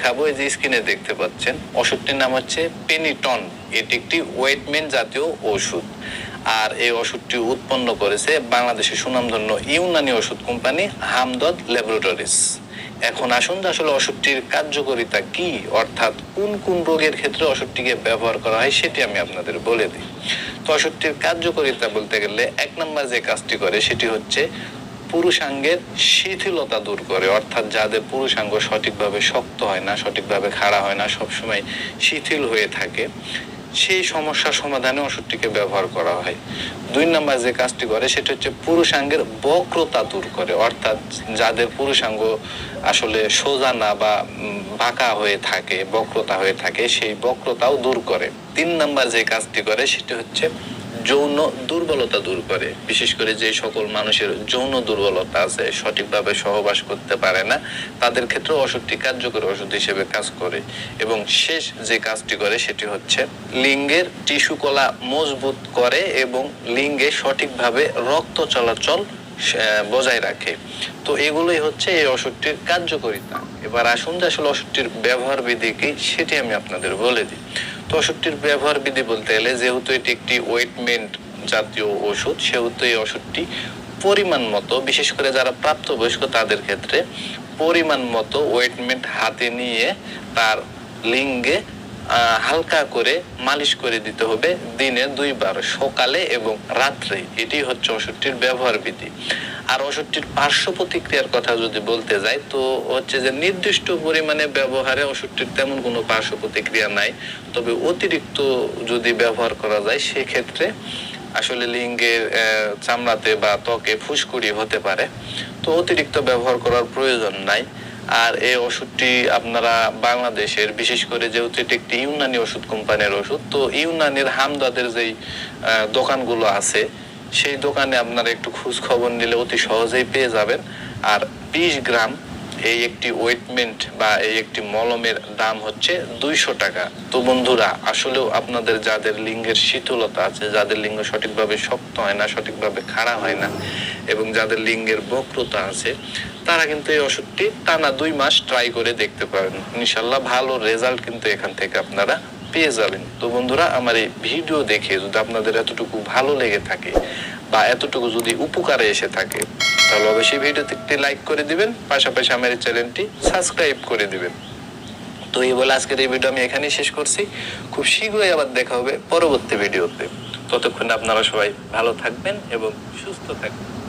দেখাবো এই যে স্ক্রিনে দেখতে পাচ্ছেন। ওষুধটির নাম হচ্ছে পেনিটন এটি একটি ওয়েটমেন জাতীয় ওষুধ। আর এই ওষুধটি উৎপন্ন করেছে বাংলাদেশের সুনামধন্য ইউনানি ওষুধ কোম্পানি হামদদ ল্যাবরেটরিজ। এখন আসুন আসলে ওষুধটির কার্যকারিতা কি, অর্থাৎ কোন কোন রোগের ক্ষেত্রে ওষুধটিকে ব্যবহার করা হয় সেটি আমি আপনাদের বলে দিই। তো ওষুধটির কার্যকারিতা বলতে গেলে এক নম্বর যে কাজটি করে সেটি হচ্ছে পুরুষাঙ্গের শিথিলতা দূর করে, অর্থাৎ যাদের পুরুষাঙ্গ সঠিকভাবে শক্ত হয় না, সঠিকভাবে খাড়া হয় না, সবসময় শিথিল হয়ে থাকে, সেই সমস্যার সমাধানে ওষুধটিকে ব্যবহার করা হয়। দুই নম্বর যে কাজটি করে, সেটা হচ্ছে পুরুষাঙ্গের বক্রতা দূর করে, অর্থাৎ যাদের পুরুষাঙ্গ আসলে সোজা না বা বাঁকা হয়ে থাকে, বক্রতা হয়ে থাকে, সেই বক্রতাও দূর করে। তিন নম্বর যে কাজটি করে, সেটি হচ্ছে যৌন দুর্বলতা দূর করে। বিশেষ করে যে সকল মানুষের যৌন দুর্বলতা আছে, সঠিকভাবে সহবাস করতে পারে না, তাদের ক্ষেত্রে ওষুধটি কার্যকরী ওষুধ হিসেবে কাজ করে। এবং শেষ যে কাজটি করে সেটি হচ্ছে লিঙ্গের টিস্যু কলা মজবুত করে এবং লিঙ্গে সঠিকভাবে রক্ত চলাচল বজায় রাখে। তো এগুলোই হচ্ছে এই ওষুধটির কার্যকারিতা। এবার আসুন যে আসলে ওষুধটির ব্যবহার বিধি কি, সেটি আমি আপনাদের বলে দিই। ওষুধটির ব্যবহার বিধি বলতে গেলে, যেহেতু এটি একটি ওয়েটমেন্ট জাতীয় ওষুধ, সেহেতু এই ওষুধটি পরিমাণ মতো, বিশেষ করে যারা প্রাপ্তবয়স্ক তাদের ক্ষেত্রে, পরিমাণ মতো ওয়েটমেন্ট হাতে নিয়ে তার লিঙ্গে হালকা করে মালিশ করে দিতে হবে দিনে দুইবার, সকালে এবং রাত্রে। এটি হচ্ছে ওষুধটির ব্যবহার বিধি। আর ওষুধটির পার্শ্ব প্রতিক্রিয়ার কথা যদি বলতে যাই, তো হচ্ছে যে নির্দিষ্ট পরিমাণে ব্যবহারে ওষুধটির তেমন কোনো পার্শ্ব প্রতিক্রিয়া নাই। তবে অতিরিক্ত যদি ব্যবহার করা যায়, সেক্ষেত্রে আসলে লিঙ্গের চামড়াতে বা ত্বকে ফুসকুড়ি হতে পারে। তো অতিরিক্ত ব্যবহার করার প্রয়োজন নাই। আর এই ওষুধটি আপনারা বাংলাদেশের, বিশেষ করে যেহেতু এটি একটি ইউনানি ওষুধ কোম্পানির ওষুধ, তো ইউনানির হামদাদের যেই দোকানগুলো আছে, সেই দোকানে আপনারা একটু খোঁজ খবর নিলে অতি সহজেই পেয়ে যাবেন। আর বিশ গ্রাম এই একটি ওয়েটমেন্ট বা এই একটি মলমের দাম হচ্ছে দুইশো টাকা। তো বন্ধুরা, আসলেও আপনাদের যাদের লিঙ্গের শীতলতা আছে, যাদের লিঙ্গ সঠিকভাবে শক্ত হয় না, সঠিকভাবে খাড়া হয় না, এবং যাদের লিঙ্গের বক্রতা আছে তারা কিন্তু এই ওষুধটি টানা দুই মাস ট্রাই করে দেখতে পারেন। ইনশাল্লাহ ভালো রেজাল্ট কিন্তু এখান থেকে আপনারা পেয়ে যাবেন। তো বন্ধুরা, আমার এই ভিডিও দেখে যদি আপনাদের এতটুকু ভালো লেগে থাকে বা এতটুকু যদি উপকারে এসে থাকে, তাহলে অবশ্যই ভিডিওতে একটি লাইক করে দিবেন, পাশাপাশি আমার এই চ্যানেলটি সাবস্ক্রাইব করে দিবেন। তো এই বলে আজকের এই ভিডিও আমি এখানেই শেষ করছি। খুব শীঘ্রই আবার দেখা হবে পরবর্তী ভিডিওতে ততক্ষণ আপনারা সবাই ভালো থাকবেন এবং সুস্থ থাকবেন।